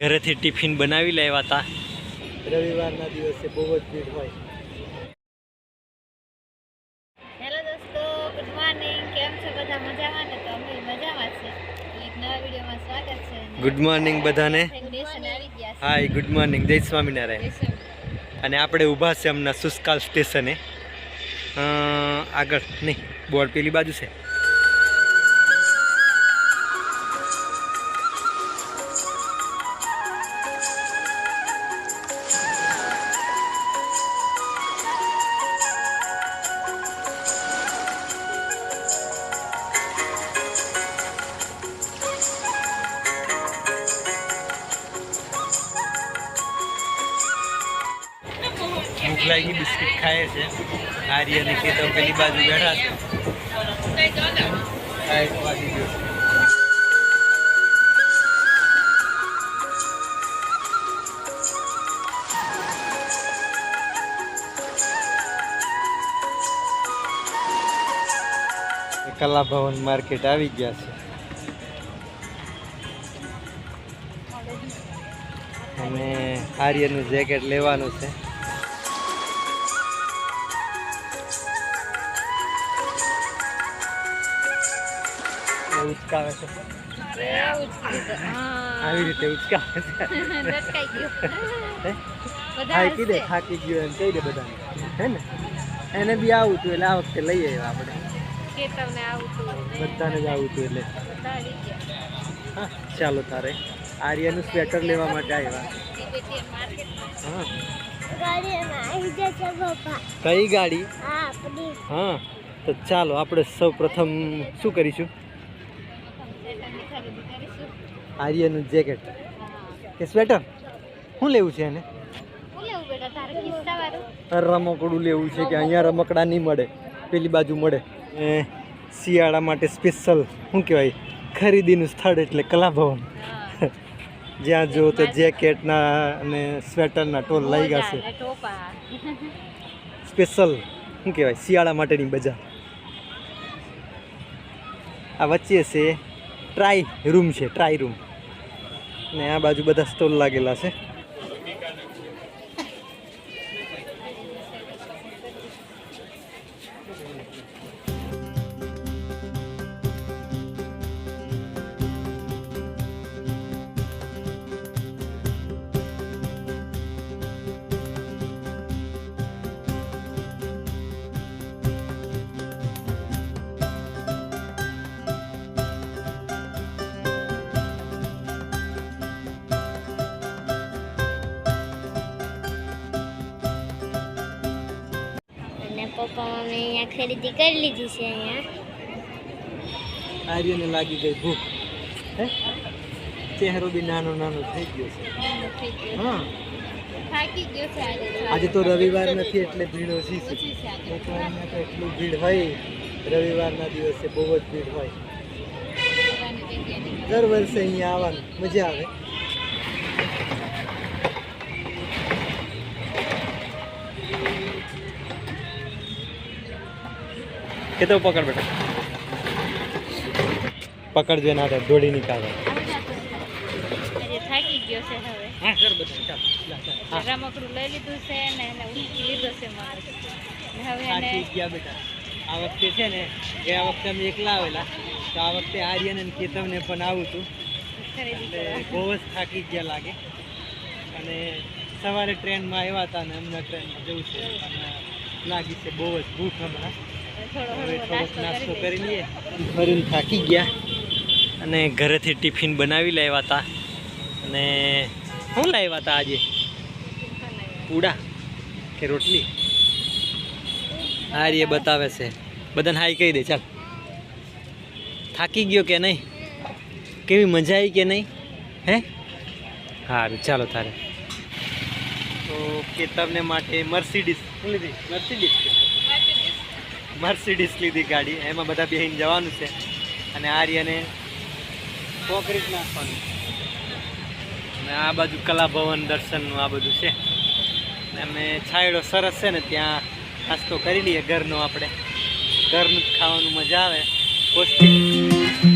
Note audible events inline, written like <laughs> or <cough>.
ઘરેથી ટિફિન બનાવી લેવા હતા. રવિવારના દિવસે બહુ જ ભીડ હોય. હેલો દોસ્તો ગુડ મોર્નિંગ કેમ છો બધા? મજામાં ને? તો અમે મજામાં છે એક નવા વિડીયોમાં સ્વાગત છે ગુડ મોર્નિંગ બધાને. હાય ગુડ મોર્નિંગ જય સ્વામિનારાયણ. અને આપણે ઊભા છે હમણાં સુસ્કાલ સ્ટેશને. આગળ નહીં બોર્ડ પેલી બાજુ છે. ભૂખ લાગી બિસ્કિટ ખાય છે. આર્ય અને કેતન પેલી બાજુ બેઠા છે. કલા ભવન માર્કેટ આવી ગયા છે. અને આર્યનું જેકેટ લેવાનું છે. ઉચકાવે છે. આવી રીતે ઉચકાવે છે. <laughs> થાકી કીધે થાકી ગયો એમ કહી દે બધાને. હે ને? એને બી આવું હતું એટલે આ વખતે લઈ આવ્યા આપણે. બધાને જ આવું હતું એટલે. હા ચાલો તારે. આર્યનું સ્વેટર લેવા માટે આવ્યા. હા. કઈ ગાડી? હા તો ચાલો આપણે સૌ પ્રથમ શું કરીશું. આર્યનું જેકેટ. કે સ્વેટર? શું લેવું છે એને? રમકડું લેવું છે કે અહીંયા રમકડા નહીં મળે? પેલી બાજુ મળે. એ શિયાળા માટે સ્પેશિયલ શું કહેવાય? ખરીદીનું સ્થળ એટલે કલાભવન જ્યાં જો તો જેકેટના અને સ્વેટરના ટોલ લઈ ગયા છે સ્પેશિયલ શું કહેવાય? શિયાળા માટેની બજાર. આ વચ્ચે છે ટ્રાય રૂમ છે ટ્રાય રૂમ ને આ બાજુ બધા સ્ટોલ લાગેલા છે. પપ્પા મમ્મી અહીંયા ખરીદી કરી લીધી છે અહીંયા. આર્યને લાગી ગઈ ભૂખ. હે? ચહેરો બી નાનો નાનો થઈ ગયો છે. હા. આજે તો. રવિવાર નથી એટલે ભીડ ઓછી છે. એટલું ભીડ હોય રવિવારના દિવસે બહુ જ ભીડ હોય. દર વર્ષે અહીંયા આવવાનું. મજા આવે. કે તો પકડ બેટા. પકડજો ના થાય દોડી નીકાળે. થાકી ગયો છે હવે. હા કર બધા ચાલ. હા. રમકડું લઈ લીધું છે ને એને ઉંચકી લીધો છે મારે. હવે થાકી એને ગયા બેટા. આ વખતે છે ને ગયા વખતે અમે એકલા આવેલા. તો આ વખતે આર્યન અને કેતવને પણ આવું હતું. એટલે બહુ જ થાકી ગયા લાગે. અને સવારે ટ્રેનમાં આવ્યા હતા અને અમને ટ્રેનમાં જવું છે. અને લાગી છે બહુ જ ભૂખ હમણાં. નાસ્તો કરી લઈએ. ફરીને થાકી ગયા અને ઘરેથી ટિફિન બનાવી લાવ્યા હતા. અને શું લાવ્યા હતા આજે? પૂડા કે રોટલી? હારી એ બતાવે છે. બધાને હાઈ કહી દે ચાલ. થાકી ગયો કે નહીં? કેવી મજા આવી કે નહીં? હે? સારું ચાલો તારે. તો કેતવને માટે મર્સિડીસ શું લીધી? મર્સિડીસ મર્સિડીસ લીધી ગાડી. એમાં બધા બેહીને જવાનું છે. અને આર્યને કોકરીટ નાખવાનું. અને આ બાજુ કલાભવન દર્શનનું આ બધું છે. અને અમે છાયડો સરસ છે ને, ત્યાં નાસ્તો કરી લઈએ ઘરનો આપણે. ઘરનું ખાવાનું મજા આવે. પૌષ્ટિક.